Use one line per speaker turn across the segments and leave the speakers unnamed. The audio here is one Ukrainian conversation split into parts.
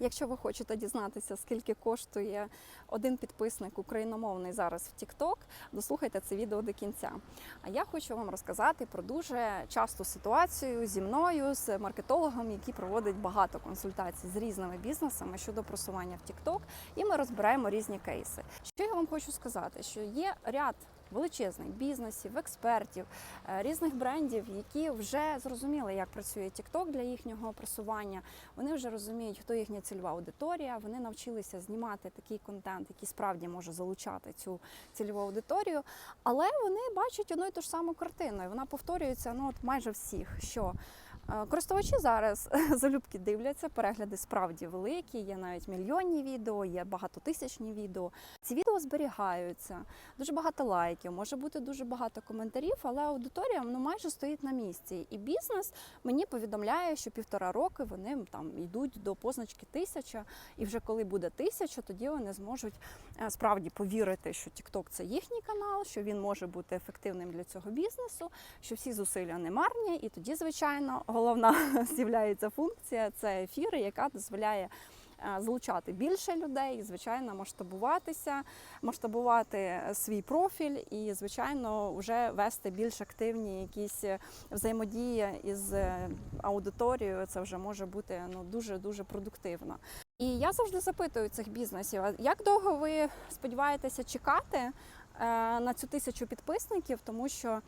Якщо ви хочете дізнатися, скільки коштує один підписник україномовний зараз в TikTok, дослухайте це відео до кінця. А я хочу вам розказати про дуже часту ситуацію зі мною, з маркетологом, який проводить багато консультацій з різними бізнесами щодо просування в TikTok, і ми розбираємо різні кейси. Що я вам хочу сказати? Що є ряд величезних бізнесів, експертів, е, різних брендів, які вже зрозуміли, як працює TikTok для їхнього просування. Вони вже розуміють, хто їхня цільова аудиторія. Вони навчилися знімати такий контент, який справді може залучати цю цільову аудиторію. Але вони бачать одну і ту ж саму картину, і вона повторюється ну от майже всіх. що Користувачі зараз залюбки дивляться, перегляди справді великі, є навіть мільйонні відео, є багатотисячні відео. Ці відео зберігаються, дуже багато лайків, може бути дуже багато коментарів, але аудиторія ну, майже стоїть на місці. І бізнес мені повідомляє, що півтора роки вони там йдуть до позначки тисяча, і вже коли буде тисяча, тоді вони зможуть е, справді повірити, що TikTok – це їхній канал, що він може бути ефективним для цього бізнесу, що всі зусилля не марні. І тоді, звичайно, головна з'являється функція це ефіри, яка дозволяє. е, Залучати більше людей, звичайно, масштабуватися, масштабувати е, свій профіль і, звичайно, вже вести більш активні якісь е, взаємодії із аудиторією. Це вже може бути ну дуже дуже продуктивно. І я завжди запитую цих бізнесів: як довго ви сподіваєтеся чекати е, на цю тисячу підписників, тому що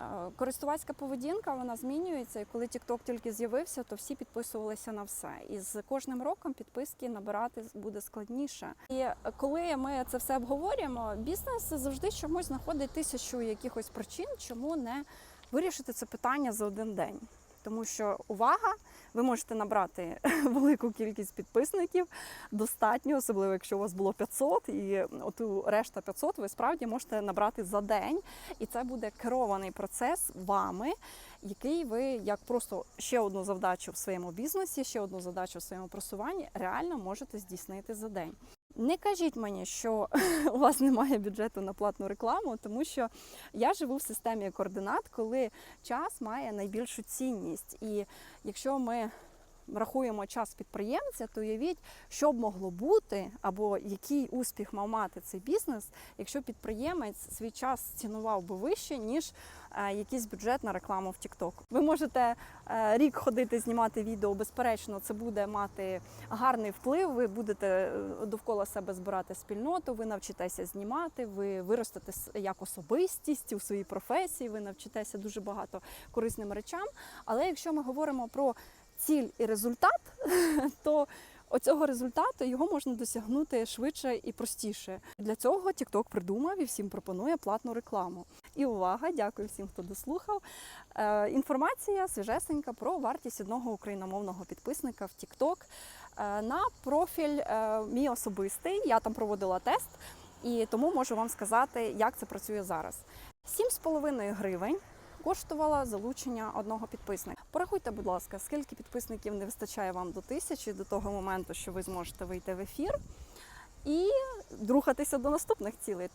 е, користувацька поведінка вона змінюється. І коли TikTok тільки з'явився, то всі підписувалися на все. І з кожним роком підписки набирати буде складніше. І коли ми це все обговорюємо, бізнес завжди чомусь знаходить тисячу якихось причин, чому не вирішити це питання за один день. Тому що увага, ви можете набрати велику кількість підписників, достатньо, особливо якщо у вас було 500, і оту решта 500 ви справді можете набрати за день, і це буде керований процес вами, який ви як просто ще одну завдачу в своєму бізнесі, ще одну задачу в своєму просуванні реально можете здійснити за день. Не кажіть мені, що у вас немає бюджету на платну рекламу, тому що я живу в системі координат, коли час має найбільшу цінність. І якщо ми рахуємо час підприємця, то уявіть, що б могло бути, або який успіх мав мати цей бізнес, якщо підприємець свій час цінував би вище, ніж е, якийсь бюджет на рекламу в TikTok. Ви можете е, рік ходити знімати відео, безперечно, це буде мати гарний вплив. Ви будете е, довкола себе збирати спільноту, ви навчитеся знімати, ви виростете як особистість у своїй професії, ви навчитеся дуже багато корисним речам. Але якщо ми говоримо про ціль і результат, то оцього результату його можна досягнути швидше і простіше. Для цього TikTok придумав і всім пропонує платну рекламу. І увага, дякую всім, хто дослухав. Е, інформація свіжесенька про вартість одного україномовного підписника в TikTok е, на профіль е, мій особистий. Я там проводила тест, і тому можу вам сказати, як це працює зараз. 7,5 гривень коштувало залучення одного підписника. Порахуйте, будь ласка, скільки підписників не вистачає вам до тисячі до того моменту, що ви зможете вийти в ефір і рухатися до наступних цілей.